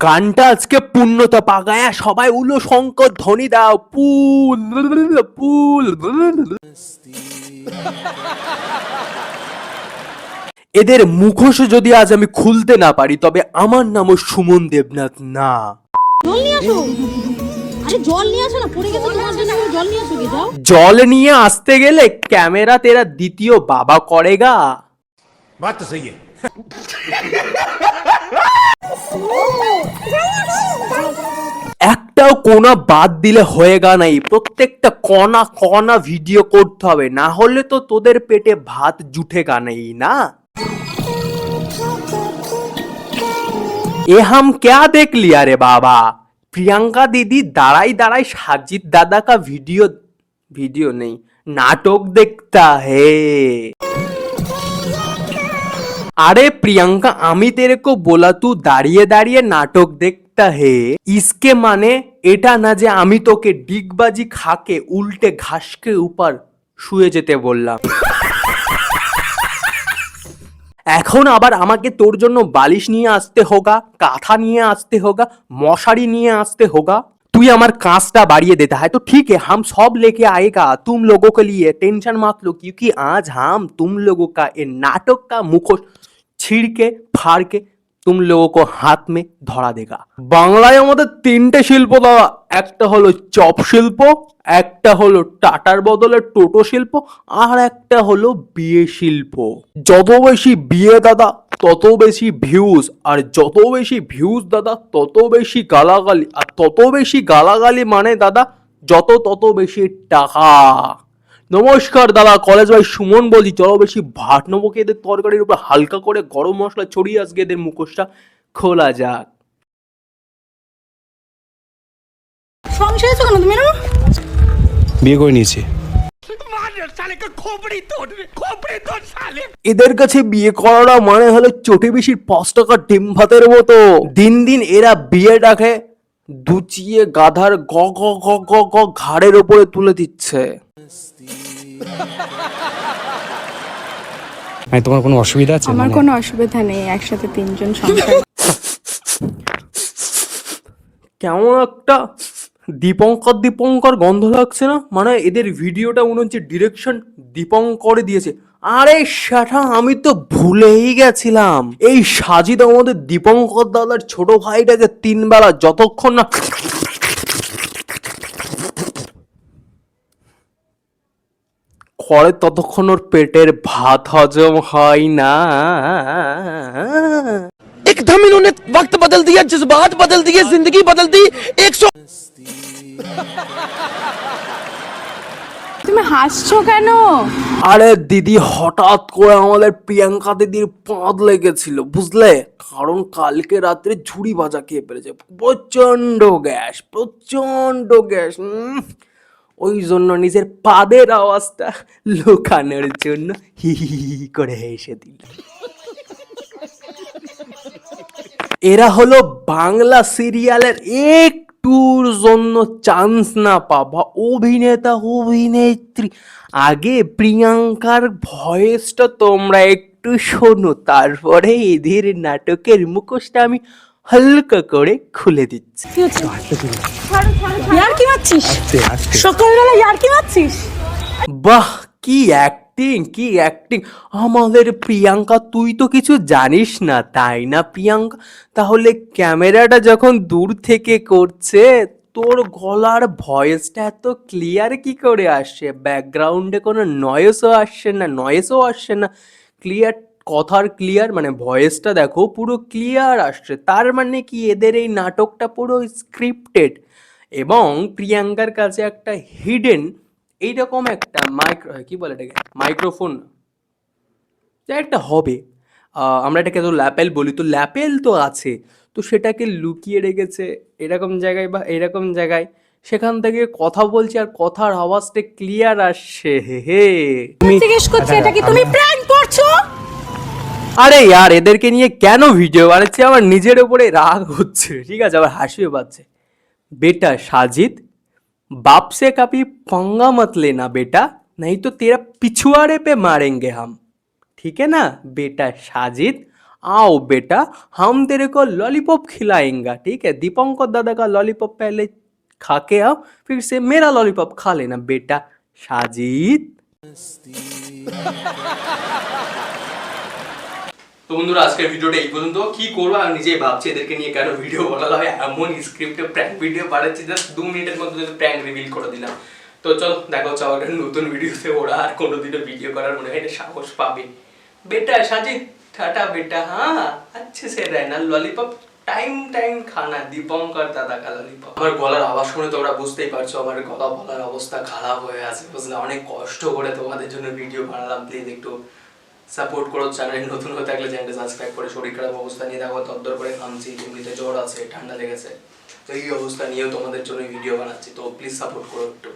গানটা আজকে পূর্ণতা পাগায়া সবাই উলো শঙ্কর ধ্বনি দাও পুল পুল এদের মুখোশ যদি আজ আমি খুলতে না পারি তবে আমার নামও সুমন দেবনাথ না। জল নিয়ে আসতে গেলে ক্যামেরা তেরা দ্বিতীয় বাবা করে গা তো একটাও কোনা বাদ দিলে হয়ে গা নাই প্রত্যেকটা কণা কণা ভিডিও করতে হবে না হলে তো তোদের পেটে ভাত জুটে গা নেই না এ হাম ক্যা দেখ লিয়া রে বাবা প্রিয়াঙ্কা দিদি দাঁড়াই দাঁড়াই সাজিদ দাদা কা ভিডিও ভিডিও নেই নাটক দেখতা হে अरे प्रियंका আমি तेरे को बोला तू দাঁড়িয়ে দাঁড়িয়ে নাটক দেখতা হে ইসকে মানে এটা না যে আমি তোকে ডিগবাজি খাকে উল্টে ঘাসকে উপর শুয়ে যেতে বললাম এখন আবার আমাকে তোর জন্য বালিশ নিয়ে আসতে হোগা কাঁথা নিয়ে আসতে হোগা মশারি নিয়ে আসতে হোগা তুই আমার কাঁচটা বাড়িয়ে देता है तो ठीक है हम सब लेके आएगा तुम लोगों के लिए टेंशन मत लो क्योंकि आज हम तुम लोगों का ये नाटक का मुखोश ছিঁড় के फाड़ के তুম লোগো হাত মে ধরা দেগা বাংলায় আমাদের তিনটে শিল্প দাদা একটা হলো চপ শিল্প একটা হলো টাটার বদলে টোটো শিল্প আর একটা হলো বিয়ে শিল্প যত বেশি বিয়ে দাদা তত বেশি ভিউজ আর যত বেশি ভিউজ দাদা তত বেশি গালাগালি আর তত বেশি গালাগালি মানে দাদা যত তত বেশি টাকা নমস্কার দাদা কলেজ ভাই সুমন বলছি। চলো বেশি ভাট নেব কি? এদের তরকারির উপর হালকা করে গরম মশলা ছড়িয়ে আজকে এদের মুখোশটা খোলা যাক। সংসার কেন তুমি বিয়ে করে নিয়েছি। এদের কাছে বিয়ে করাটা মানে হলো চটে বেশির পাঁচ টাকা ডিম ভাতের মতো। দিন দিন এরা বিয়ে ডাকে দুচিয়ে গাধার গ গ গ গ গ ঘাড়ের ওপরে তুলে দিচ্ছে। মানে তোমার কোনো অসুবিধা আছে? আমার মানে- কোনো অসুবিধা নেই একসাথে তিনজন সংসার কেমন একটা দীপঙ্কর দীপঙ্কর গন্ধ লাগছে না? মানে এদের ভিডিওটা মনে হচ্ছে ডিরেকশন দীপঙ্করে দিয়েছে। আরে সেটা আমি তো ভুলেই গেছিলাম। এই সাজিদ আমাদের দীপঙ্কর দাদার ছোট ভাইটাকে তিন বেলা যতক্ষণ না করে ততক্ষণ ওর পেটের ভাত হজম হয় না एकदम इन्होंने वक्त बदल दिया जज्बात बदल दिए जिंदगी बदल दी एक सौ তুমি হাসছো কেন আরে দিদি হঠাৎ করে আমাদের প্রিয়াঙ্কা দিদির পাঁদ লেগেছিল বুঝলে কারণ কালকে রাত্রে ঝুড়ি ভাজা খেয়ে ফেলেছে প্রচন্ড গ্যাস প্রচন্ড গ্যাস উম, ওই জন্য নিজের পাদের আওয়াজটা লুকানোর জন্য হি হি করে হেসে দিল। এরা হলো বাংলা সিরিয়ালের একটুর জন্য চান্স না পাবা অভিনেতা, অভিনেত্রী। আগে প্রিয়াঙ্কার ভয়েসটা তোমরা একটু শোনো, তারপরে এদের নাটকের মুখোশটা আমি হালকা করে খুলে দিচ্ছে। কি হচ্ছে? ইয়ার কি মারছিস? সকালবেলা ইয়ার কি মারছিস? বাহ কি অ্যাক্টিং কি অ্যাক্টিং আমাদের প্রিয়াঙ্কা তুই তো কিছু জানিস না তাই না প্রিয়াঙ্কা? তাহলে ক্যামেরাটা যখন দূর থেকে করছে তোর গলার ভয়েসটা এত ক্লিয়ার কি করে আসছে ব্যাকগ্রাউন্ডে কোনো নয়েসও আসছে না নয়েসও আসছে না। ক্লিয়ার কথার ক্লিয়ার মানে ভয়েসটা দেখো পুরো ক্লিয়ার আসছে। তার মানে কি? এদের এই নাটকটা পুরো স্ক্রিপ্টেড এবং প্রিয়াঙ্কার কাছে একটা হিডেন এইরকম একটা মাইক্রো কি বলে এটাকে? মাইক্রোফোন যা একটা হবে। আমরা এটাকে তো ল্যাপেল বলি। তো ল্যাপেল তো আছে। তো সেটাকে লুকিয়ে রেখেছে এরকম জায়গায় বা এরকম জায়গায়। সেখান থেকে কথা বলছি আর কথার আওয়াজটা ক্লিয়ার আসছে। হে হে। জিজ্ঞেস করছি এটা কি তুমি প্র্যাঙ্ক করছ? আরে यार এদেরকে নিয়ে কেন ভিডিও বানাচ্ছি আমার নিজের উপরে রাগ হচ্ছে ঠিক আছে আবার হাসিও পাচ্ছে बेटा साजिद बाप से कभी पंगा मत लेना बेटा नहीं तो तेरा पिछुआड़े पे मारेंगे हम ठीक है ना बेटा साजिद आओ बेटा हम तेरे को लॉलीपॉप खिलाएंगा ठीक है दीपंकर दादा का लॉलीपॉप पहले खा के आओ फिर से मेरा लॉलीपॉप खा लेना बेटा साजिद তো বন্ধুরা আজকের ভিডিওটা এই পর্যন্ত কি করবো আমি নিজেই ভাবছি এদেরকে নিয়ে কেন ভিডিও বলা হয় এমন স্ক্রিপ্টে প্র্যাঙ্ক ভিডিও বানাচ্ছি জাস্ট দু মিনিটের মধ্যে যদি প্র্যাঙ্ক রিভিল করে দিলাম তো চলো দেখা হচ্ছে আবার একটা নতুন ভিডিওতে ওরা আর কোনোদিনও ভিডিও করার মনে হয় এটা সাহস পাবে बेटा साजिद टाटा बेटा हाँ अच्छे से रहना लॉलीपॉप টাইম টাইম খানা দীপঙ্কর দাদা কা ললিপপ আমার গলার আওয়াজ শুনে তোমরা বুঝতেই পারছো আমার গলা বলার অবস্থা খারাপ হয়ে আছে বুঝলে অনেক কষ্ট করে তোমাদের জন্য ভিডিও বানালাম প্লিজ একটু সাপোর্ট করো চ্যানেল নতুন হয়ে থাকলে চ্যানেলটা সাবস্ক্রাইব করে, শরীর খারাপ অবস্থা নিয়ে দেখো, তদ্দর করে খামছি এমনিতে জ্বর আছে, ঠান্ডা লেগেছে। তো এই অবস্থা নিয়েও তোমাদের জন্য ভিডিও বানাচ্ছি, তো প্লিজ সাপোর্ট করো একটু।